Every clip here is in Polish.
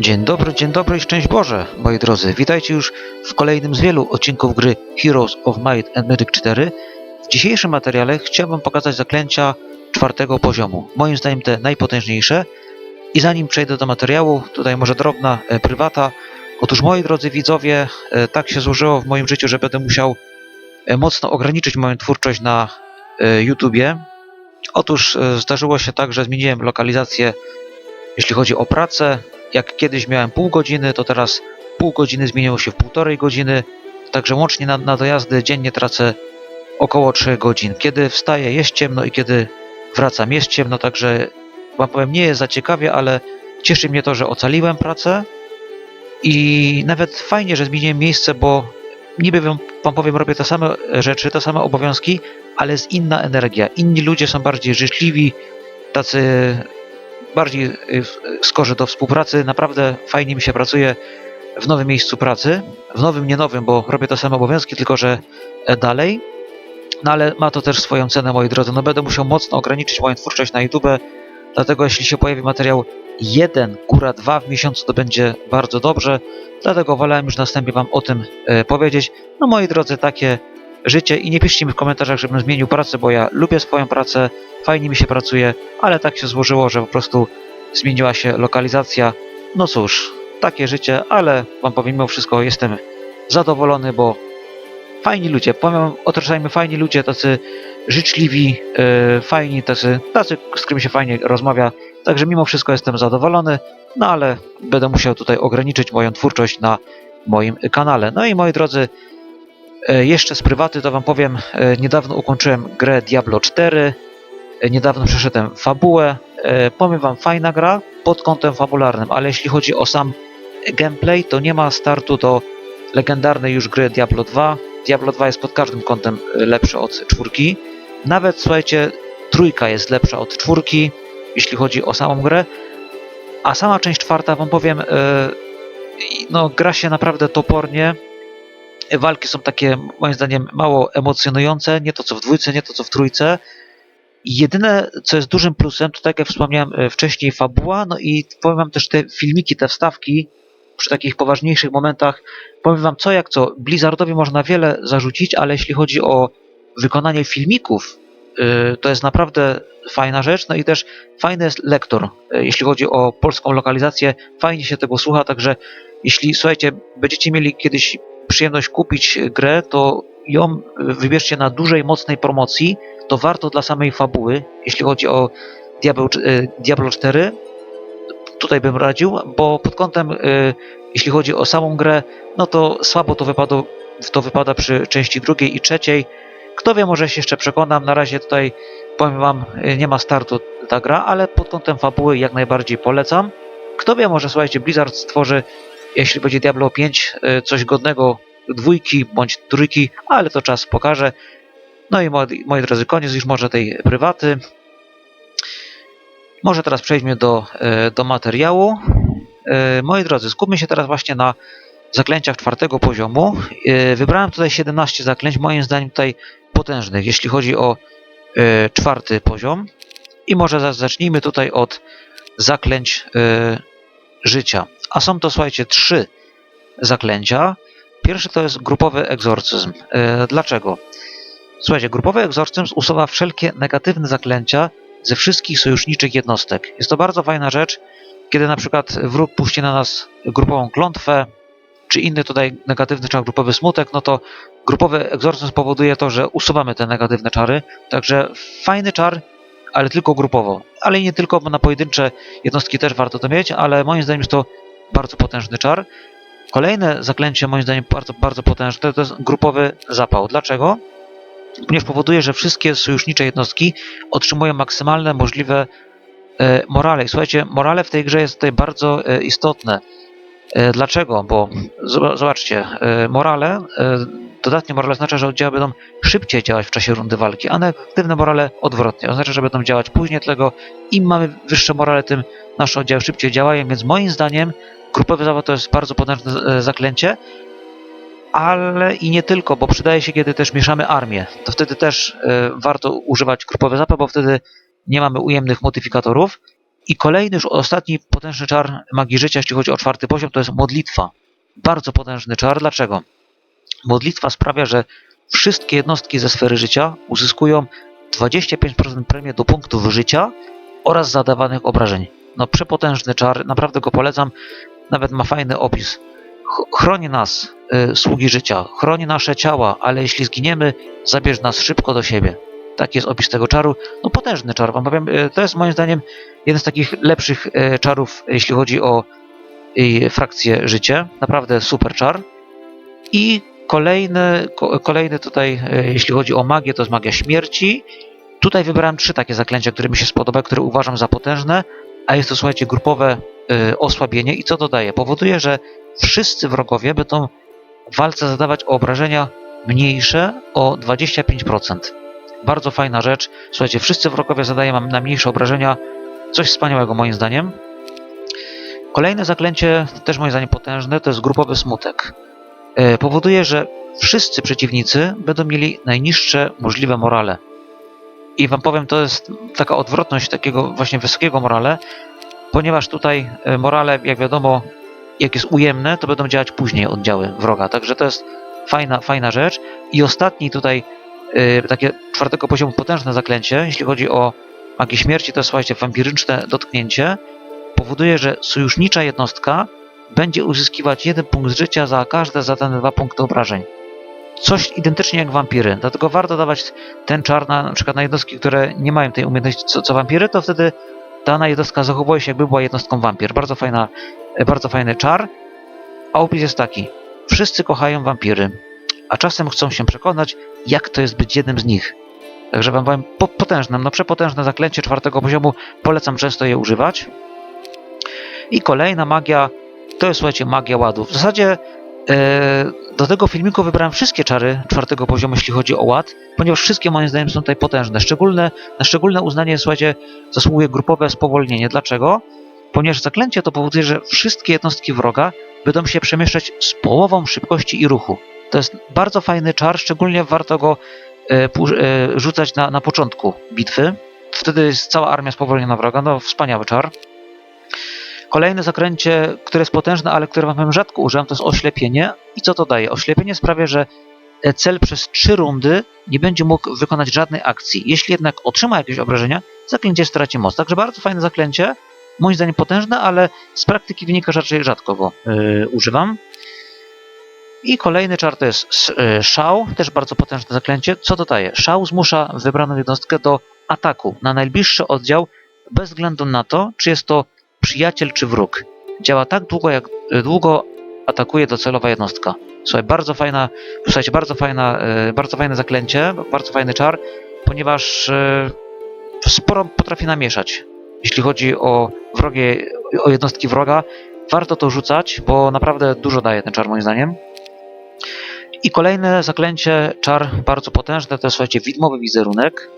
Dzień dobry, dzień dobry i szczęść Boże, moi drodzy. Witajcie już w kolejnym z wielu odcinków gry Heroes of Might and Magic 4. W dzisiejszym materiale chciałbym pokazać zaklęcia czwartego poziomu. Moim zdaniem te najpotężniejsze. I zanim przejdę do materiału, tutaj może drobna e, prywata. Otóż moi drodzy widzowie, e, tak się złożyło w moim życiu, że będę musiał e, mocno ograniczyć moją twórczość na YouTubie. Otóż zdarzyło się tak, że zmieniłem lokalizację, jeśli chodzi o pracę. Jak kiedyś miałem pół godziny, to teraz pół godziny zmieniło się w półtorej godziny. Także łącznie na, na dojazdy dziennie tracę około 3 godzin. Kiedy wstaję jest ciemno i kiedy wracam jest ciemno, także wam powiem nie jest za ciekawie, ale cieszy mnie to, że ocaliłem pracę i nawet fajnie, że zmieniłem miejsce, bo niby wam, powiem robię te same rzeczy, te same obowiązki, ale jest inna energia. Inni ludzie są bardziej życzliwi, tacy bardziej y, skorzy do współpracy. Naprawdę fajnie mi się pracuje w nowym miejscu pracy. W nowym, nie nowym, bo robię te same obowiązki, tylko że e, dalej. No ale ma to też swoją cenę, moi drodzy. No będę musiał mocno ograniczyć moją twórczość na YouTube, dlatego jeśli się pojawi materiał jeden, góra dwa w miesiącu, to będzie bardzo dobrze. Dlatego wolałem już następnie Wam o tym e, powiedzieć. No moi drodzy, takie życie i nie piszcie mi w komentarzach, żebym zmienił pracę, bo ja lubię swoją pracę, fajnie mi się pracuje, ale tak się złożyło, że po prostu zmieniła się lokalizacja. No cóż, takie życie, ale Wam powiem, mimo wszystko jestem zadowolony, bo fajni ludzie, powiem, otaczajmy fajni ludzie, tacy życzliwi, yy, fajni, tacy, tacy, z którymi się fajnie rozmawia, także mimo wszystko jestem zadowolony, no ale będę musiał tutaj ograniczyć moją twórczość na moim kanale. No i moi drodzy, Jeszcze z prywaty to wam powiem, e, niedawno ukończyłem grę Diablo 4, e, niedawno przeszedłem fabułę. E, Powiem wam, fajna gra pod kątem fabularnym, ale jeśli chodzi o sam gameplay, to nie ma startu do legendarnej już gry Diablo 2. Diablo 2 jest pod każdym kątem e, lepsze od czwórki. Nawet, słuchajcie, trójka jest lepsza od czwórki, jeśli chodzi o samą grę. A sama część czwarta, wam powiem, e, no gra się naprawdę topornie walki są takie, moim zdaniem, mało emocjonujące, nie to co w dwójce, nie to co w trójce. Jedyne, co jest dużym plusem, to tak jak wspomniałem e, wcześniej, fabuła, no i powiem wam też te filmiki, te wstawki przy takich poważniejszych momentach. Powiem wam co jak co, Blizzardowi można wiele zarzucić, ale jeśli chodzi o wykonanie filmików, e, to jest naprawdę fajna rzecz, no i też fajny jest lektor, e, jeśli chodzi o polską lokalizację, fajnie się tego słucha, także jeśli, słuchajcie, będziecie mieli kiedyś przyjemność kupić grę, to ją wybierzcie na dużej, mocnej promocji. To warto dla samej fabuły, jeśli chodzi o Diablo, e, Diablo 4. Tutaj bym radził, bo pod kątem, e, jeśli chodzi o samą grę, no to słabo to wypada, to wypada przy części drugiej i trzeciej. Kto wie, może się jeszcze przekonam. Na razie tutaj powiem wam, e, nie ma startu ta gra, ale pod kątem fabuły jak najbardziej polecam. Kto wie, może słuchajcie, Blizzard stworzy jeśli będzie Diablo 5 y, coś godnego dwójki bądź trójki, ale to czas pokaże. No i moi, moi drodzy, koniec już może tej prywaty. Może teraz przejdźmy do, y, do materiału. Y, Moi drodzy, skupmy się teraz właśnie na zaklęciach czwartego poziomu. Wybrałem tutaj 17 zaklęć, moim zdaniem tutaj potężnych, jeśli chodzi o czwarty poziom. I może za- zacznijmy tutaj od zaklęć życia. A są to, słuchajcie, trzy zaklęcia. Pierwszy to jest grupowy egzorcyzm. E, Dlaczego? Słuchajcie, grupowy egzorcyzm usuwa wszelkie negatywne zaklęcia ze wszystkich sojuszniczych jednostek. Jest to bardzo fajna rzecz, kiedy na przykład wróg puści na nas grupową klątwę, czy inny tutaj negatywny czar grupowy smutek, no to grupowy egzorcyzm powoduje to, że usuwamy te negatywne czary. Także fajny czar, ale tylko grupowo. Ale nie tylko, bo na pojedyncze jednostki też warto to mieć, ale moim zdaniem jest to bardzo potężny czar. Kolejne zaklęcie, moim zdaniem, bardzo, bardzo potężne, to jest grupowy zapał. Dlaczego? Ponieważ powoduje, że wszystkie sojusznicze jednostki otrzymują maksymalne możliwe e, morale. I słuchajcie, morale w tej grze jest tutaj bardzo e, istotne. E, dlaczego? Bo zob- zobaczcie, morale, dodatnie morale oznacza, że oddziały będą szybciej działać w czasie rundy walki, a negatywne morale odwrotnie. Oznacza, że będą działać później, dlatego im mamy wyższe morale, tym nasze oddziały szybciej działają, więc moim zdaniem grupowy zawód to jest bardzo potężne e, zaklęcie, ale i nie tylko, bo przydaje się, kiedy też mieszamy armię. To wtedy też e, warto używać grupowy zapał, bo wtedy nie mamy ujemnych modyfikatorów. I kolejny, już ostatni potężny czar magii życia, jeśli chodzi o czwarty poziom, to jest modlitwa. Bardzo potężny czar. Dlaczego? Modlitwa sprawia, że wszystkie jednostki ze sfery życia uzyskują 25% premii do punktów życia oraz zadawanych obrażeń. No przepotężny czar, naprawdę go polecam. Nawet ma fajny opis. Ch- Chroni nas, y, sługi życia, chroni nasze ciała, ale jeśli zginiemy, zabierz nas szybko do siebie. Taki jest opis tego czaru. No potężny czar, wam powiem. y, To jest moim zdaniem jeden z takich lepszych y, czarów, jeśli chodzi o y, frakcję życie. Naprawdę super czar. I kolejny, ko, kolejny tutaj, y, jeśli chodzi o magię, to jest magia śmierci. Tutaj wybrałem trzy takie zaklęcia, które mi się spodobały, które uważam za potężne, a jest to, słuchajcie, grupowe y, osłabienie. I co to daje? Powoduje, że wszyscy wrogowie będą w walce zadawać obrażenia mniejsze o 25%. Bardzo fajna rzecz. Słuchajcie, wszyscy wrogowie zadają na mniejsze obrażenia. Coś wspaniałego moim zdaniem. Kolejne zaklęcie, też moim zdaniem potężne, to jest grupowy smutek. E, Powoduje, że wszyscy przeciwnicy będą mieli najniższe możliwe morale. I wam powiem, to jest taka odwrotność takiego właśnie wysokiego morale, ponieważ tutaj e, morale, jak wiadomo, jak jest ujemne, to będą działać później oddziały wroga. Także to jest fajna, fajna rzecz. I ostatni tutaj y, takie czwartego poziomu potężne zaklęcie, jeśli chodzi o magię śmierci, to jest, słuchajcie, wampiryczne dotknięcie. Powoduje, że sojusznicza jednostka będzie uzyskiwać jeden punkt życia za każde zadane dwa punkty obrażeń. Coś identycznie jak wampiry. Dlatego warto dawać ten czar na, na przykład na jednostki, które nie mają tej umiejętności co, co wampiry, to wtedy dana jednostka zachowuje się jakby była jednostką wampir. Bardzo fajna, e, bardzo fajny czar. A opis jest taki. Wszyscy kochają wampiry, a czasem chcą się przekonać, jak to jest być jednym z nich. Także wam powiem, po, potężne, no przepotężne zaklęcie czwartego poziomu, polecam często je używać. I kolejna magia, to jest słuchajcie, magia ładu. W zasadzie e, do tego filmiku wybrałem wszystkie czary czwartego poziomu, jeśli chodzi o ład, ponieważ wszystkie moim zdaniem są tutaj potężne. Szczególne, na szczególne uznanie, słuchajcie, zasługuje grupowe spowolnienie. Dlaczego? Ponieważ zaklęcie to powoduje, że wszystkie jednostki wroga będą się przemieszczać z połową szybkości i ruchu. To jest bardzo fajny czar, szczególnie warto go e, e, rzucać na, na początku bitwy. Wtedy jest cała armia spowolniona wroga. No, wspaniały czar. Kolejne zakręcie, które jest potężne, ale które wam rzadko używam, to jest oślepienie. I co to daje? Oślepienie sprawia, że e, cel przez trzy rundy nie będzie mógł wykonać żadnej akcji. Jeśli jednak otrzyma jakieś obrażenia, zaklęcie straci moc. Także bardzo fajne zaklęcie, moim zdaniem potężne, ale z praktyki wynika, że raczej rzadko go yy, używam. I kolejny czar to jest s- y, szał, też bardzo potężne zaklęcie. Co to daje? Szał zmusza wybraną jednostkę do ataku na najbliższy oddział, bez względu na to, czy jest to przyjaciel czy wróg. Działa tak długo, jak długo atakuje docelowa jednostka. Słuchaj, bardzo fajna, słuchajcie, bardzo fajna, y, bardzo fajne zaklęcie, bardzo fajny czar, ponieważ y, sporo potrafi namieszać. Jeśli chodzi o wrogie, o jednostki wroga, warto to rzucać, bo naprawdę dużo daje ten czar moim zdaniem. I kolejne zaklęcie, czar bardzo potężny, to jest słuchajcie, widmowy wizerunek.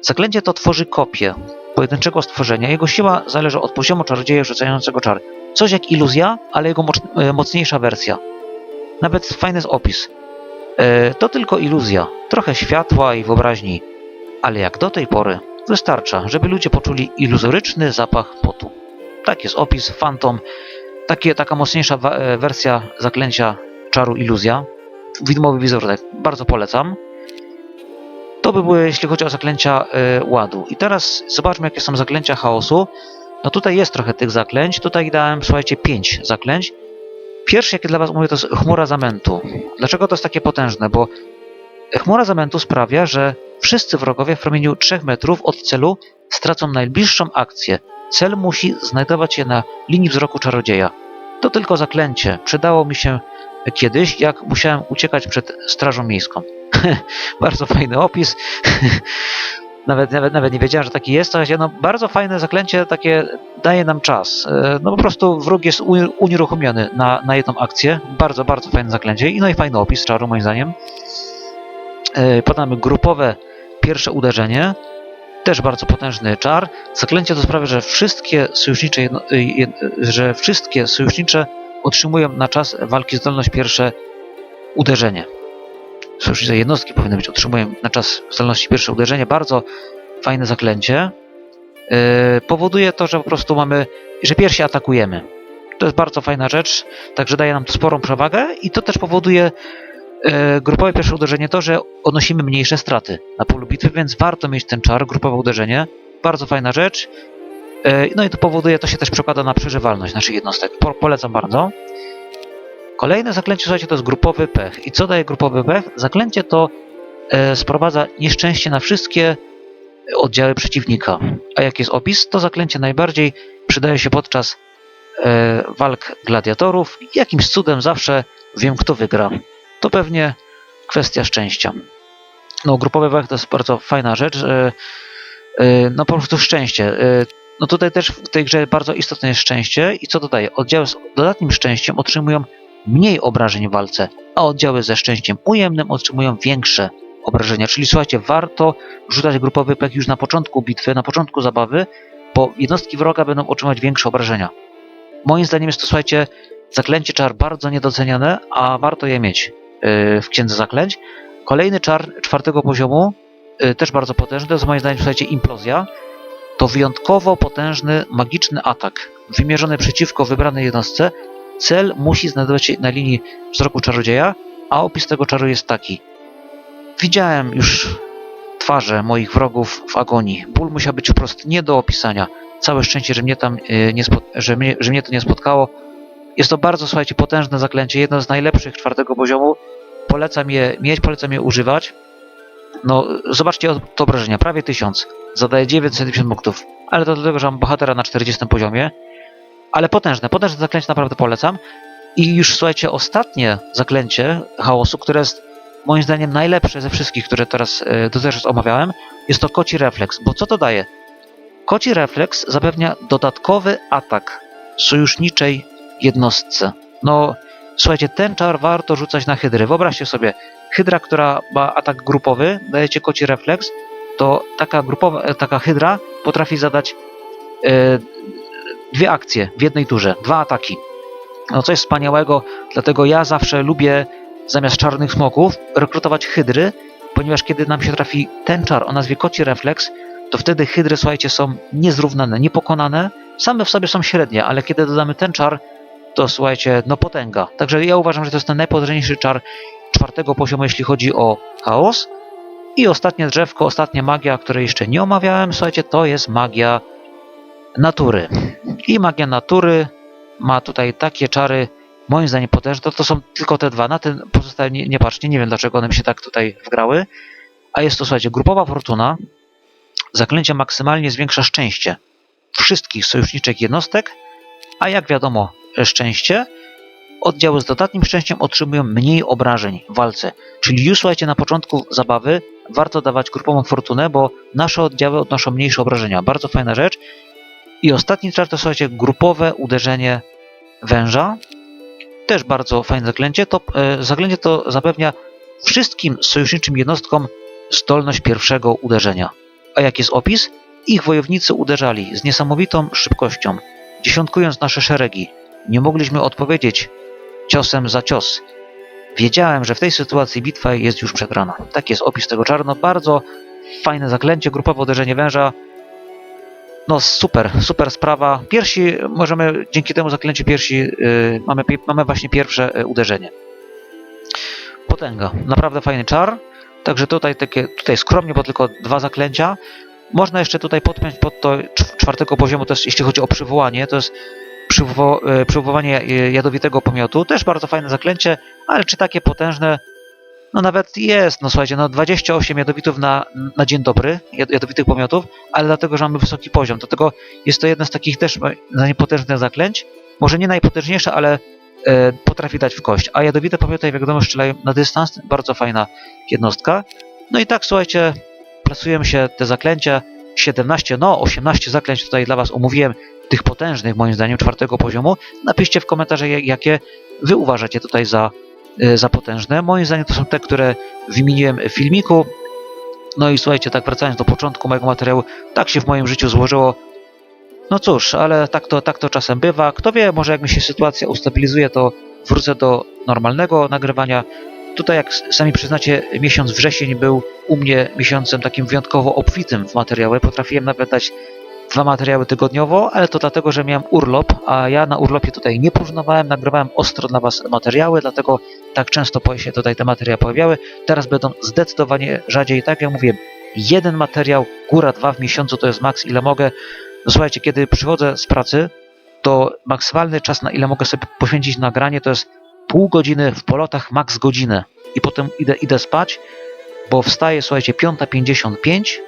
Zaklęcie to tworzy kopię pojedynczego stworzenia. Jego siła zależy od poziomu czarodzieja rzucającego czar. Coś jak iluzja, ale jego e, mocniejsza wersja. Nawet fajny jest opis. E, To tylko iluzja, trochę światła i wyobraźni, ale jak do tej pory wystarcza, żeby ludzie poczuli iluzoryczny zapach potu. Tak jest opis, fantom, takie, taka mocniejsza e, wersja zaklęcia czaru iluzja. Widmowy wizerunek, bardzo polecam. To by były, jeśli chodzi o zaklęcia e, ładu. I teraz zobaczmy, jakie są zaklęcia chaosu. No tutaj jest trochę tych zaklęć. Tutaj dałem, słuchajcie, pięć zaklęć. Pierwsze, jakie dla Was mówię, to jest chmura zamętu. Dlaczego to jest takie potężne? Bo chmura zamętu sprawia, że wszyscy wrogowie w promieniu 3 metrów od celu stracą najbliższą akcję. Cel musi znajdować się na linii wzroku czarodzieja. To tylko zaklęcie. Przydało mi się kiedyś, jak musiałem uciekać przed strażą miejską. bardzo fajny opis. nawet, nawet, nawet nie wiedziałem, że taki jest. Słuchajcie, no, bardzo fajne zaklęcie, takie daje nam czas. E, No po prostu wróg jest uni- unieruchomiony na, na jedną akcję. Bardzo, bardzo fajne zaklęcie. I no i fajny opis czaru, moim zdaniem. E, Potem mamy grupowe pierwsze uderzenie. Też bardzo potężny czar. Zaklęcie to sprawia, że wszystkie sojusznicze, jedno, y, jed, że wszystkie sojusznicze otrzymują na czas walki zdolność pierwsze uderzenie. Sojusznicze jednostki powinny być, otrzymują na czas zdolności pierwsze uderzenie. Bardzo fajne zaklęcie. e, powoduje to, że po prostu mamy, że piersi atakujemy. To jest bardzo fajna rzecz, także daje nam to sporą przewagę i to też powoduje e, grupowe pierwsze uderzenie to, że odnosimy mniejsze straty na polu bitwy, więc warto mieć ten czar, grupowe uderzenie. Bardzo fajna rzecz. E, no i to powoduje, to się też przekłada na przeżywalność naszych jednostek. Po, polecam bardzo. Kolejne zaklęcie, słuchajcie, to jest grupowy pech. I co daje grupowy pech? Zaklęcie to e, sprowadza nieszczęście na wszystkie oddziały przeciwnika. A jaki jest opis? To zaklęcie najbardziej przydaje się podczas e, walk gladiatorów. Jakimś cudem zawsze wiem, kto wygra. To pewnie kwestia szczęścia. No, grupowy pech to jest bardzo fajna rzecz. E, e, no, po prostu szczęście. E, no tutaj też w tej grze bardzo istotne jest szczęście i co dodaje? Oddziały z dodatnim szczęściem otrzymują mniej obrażeń w walce, a oddziały ze szczęściem ujemnym otrzymują większe obrażenia. Czyli słuchajcie, warto rzucać grupowy pech już na początku bitwy, na początku zabawy, bo jednostki wroga będą otrzymać większe obrażenia. Moim zdaniem jest to, słuchajcie, zaklęcie czar bardzo niedoceniane, a warto je mieć yy, w księdze zaklęć. Kolejny czar czwartego poziomu, yy, też bardzo potężny, to jest moim zdaniem, słuchajcie, implozja. To wyjątkowo potężny, magiczny atak wymierzony przeciwko wybranej jednostce. Cel musi znajdować się na linii wzroku czarodzieja, a opis tego czaru jest taki. Widziałem już twarze moich wrogów w agonii. Ból musiał być wprost nie do opisania. Całe szczęście, że mnie tam yy, nie że, mnie, że mnie to nie spotkało. Jest to bardzo, słuchajcie, potężne zaklęcie, jedno z najlepszych czwartego poziomu. Polecam je mieć, polecam je używać. No, zobaczcie to obrażenia, prawie 1000. Zadaje 950 punktów. Ale to dlatego, że mam bohatera na 40 poziomie. Ale potężne, potężne zaklęcie naprawdę polecam. I już słuchajcie, ostatnie zaklęcie chaosu, które jest moim zdaniem najlepsze ze wszystkich, które teraz e, dotychczas omawiałem, jest to koci refleks. Bo co to daje? Koci refleks zapewnia dodatkowy atak sojuszniczej jednostce. No, słuchajcie, ten czar warto rzucać na hydry. Wyobraźcie sobie, hydra, która ma atak grupowy, dajecie koci refleks, to taka grupowa, e, taka hydra potrafi zadać e, dwie akcje w jednej turze, dwa ataki. No coś wspaniałego, dlatego ja zawsze lubię zamiast czarnych smoków rekrutować hydry, ponieważ kiedy nam się trafi ten czar o nazwie koci refleks, to wtedy hydry, słuchajcie, są niezrównane, niepokonane, same w sobie są średnie, ale kiedy dodamy ten czar, to słuchajcie, no potęga. Także ja uważam, że to jest ten najpotężniejszy czar czwartego poziomu, jeśli chodzi o chaos. I ostatnie drzewko, ostatnia magia, której jeszcze nie omawiałem, słuchajcie, to jest magia natury. I magia natury ma tutaj takie czary, moim zdaniem potężne. To, to są tylko te dwa, na ten pozostałe nie, nie patrzcie, nie wiem dlaczego one mi się tak tutaj wgrały. A jest to, słuchajcie, grupowa fortuna. Zaklęcie maksymalnie zwiększa szczęście wszystkich sojuszniczych jednostek, a jak wiadomo, szczęście oddziały z dodatnim szczęściem otrzymują mniej obrażeń w walce. Czyli już słuchajcie, na początku zabawy warto dawać grupową fortunę, bo nasze oddziały odnoszą mniejsze obrażenia. Bardzo fajna rzecz. I ostatni czar to słuchajcie, grupowe uderzenie węża. Też bardzo fajne zaklęcie. To, e, zaklęcie to zapewnia wszystkim sojuszniczym jednostkom zdolność pierwszego uderzenia. A jaki jest opis? Ich wojownicy uderzali z niesamowitą szybkością, dziesiątkując nasze szeregi. Nie mogliśmy odpowiedzieć ciosem za cios. Wiedziałem, że w tej sytuacji bitwa jest już przegrana. Tak jest opis tego czarno. Bardzo fajne zaklęcie, grupowe uderzenie węża. No super, super sprawa. Piersi, możemy dzięki temu zaklęciu piersi yy, mamy, mamy właśnie pierwsze yy, uderzenie. Potęga, naprawdę fajny czar. Także tutaj takie, tutaj skromnie, bo tylko dwa zaklęcia. Można jeszcze tutaj podpiąć pod to czwartego poziomu, to jest jeśli chodzi o przywołanie, to jest przywo e, przywoływanie jadowitego pomiotu. Też bardzo fajne zaklęcie, ale czy takie potężne? No nawet jest, no słuchajcie, no 28 jadowitów na, na dzień dobry, jadowitych pomiotów, ale dlatego, że mamy wysoki poziom. Dlatego jest to jedno z takich też najpotężnych zaklęć. Może nie najpotężniejsze, ale e, potrafi dać w kość. A jadowite pomioty, jak wiadomo, strzelają na dystans. Bardzo fajna jednostka. No i tak, słuchajcie, plasujemy się te zaklęcia. 17, no 18 zaklęć tutaj dla Was omówiłem, tych potężnych moim zdaniem czwartego poziomu. Napiszcie w komentarzu, jakie Wy uważacie tutaj za, za potężne. Moim zdaniem to są te, które wymieniłem w filmiku. No i słuchajcie, tak wracając do początku mojego materiału, tak się w moim życiu złożyło. No cóż, ale tak to, tak to czasem bywa. Kto wie, może jak mi się sytuacja ustabilizuje, to wrócę do normalnego nagrywania. Tutaj, jak sami przyznacie, miesiąc wrzesień był u mnie miesiącem takim wyjątkowo obfitym w materiały. Potrafiłem nawet dać dwa materiały tygodniowo, ale to dlatego, że miałem urlop, a ja na urlopie tutaj nie próżnowałem, nagrywałem ostro dla Was materiały, dlatego tak często się tutaj te materiały pojawiały. Teraz będą zdecydowanie rzadziej, tak jak mówiłem, jeden materiał, góra dwa w miesiącu to jest maks ile mogę. Słuchajcie, kiedy przychodzę z pracy, to maksymalny czas, na ile mogę sobie poświęcić na granie, to jest pół godziny w polotach, maks godzinę. I potem idę, idę spać, bo wstaję, słuchajcie, 5.55,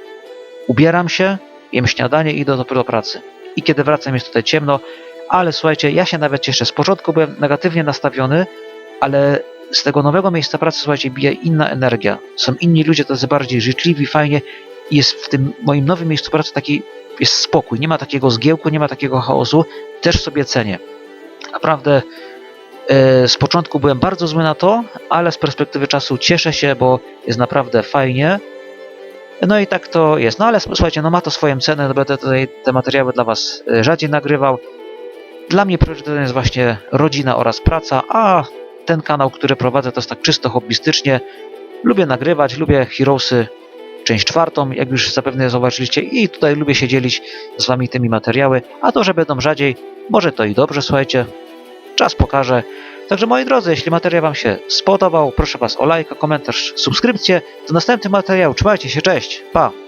ubieram się, jem śniadanie i idę dopiero do pracy. I kiedy wracam jest tutaj ciemno, ale słuchajcie, ja się nawet cieszę. Z początku byłem negatywnie nastawiony, ale z tego nowego miejsca pracy, słuchajcie, bije inna energia. Są inni ludzie tacy bardziej życzliwi, fajnie. Jest w tym moim nowym miejscu pracy taki, jest spokój. Nie ma takiego zgiełku, nie ma takiego chaosu. Też sobie cenię. Naprawdę e, z początku byłem bardzo zły na to, ale z perspektywy czasu cieszę się, bo jest naprawdę fajnie. No i tak to jest. No ale słuchajcie, no ma to swoją cenę, będę tutaj te materiały dla Was e, rzadziej nagrywał. Dla mnie priorytetem jest właśnie rodzina oraz praca, a ten kanał, który prowadzę, to jest tak czysto hobbystycznie. Lubię nagrywać, lubię Heroesy, część czwartą, jak już zapewne zobaczyliście, i tutaj lubię się dzielić z Wami tymi materiały, a to, że będą rzadziej, może to i dobrze, słuchajcie, czas pokaże. Także moi drodzy, jeśli materiał Wam się spodobał, proszę Was o lajka, komentarz, subskrypcję. Do następnych materiałów, trzymajcie się, cześć, pa!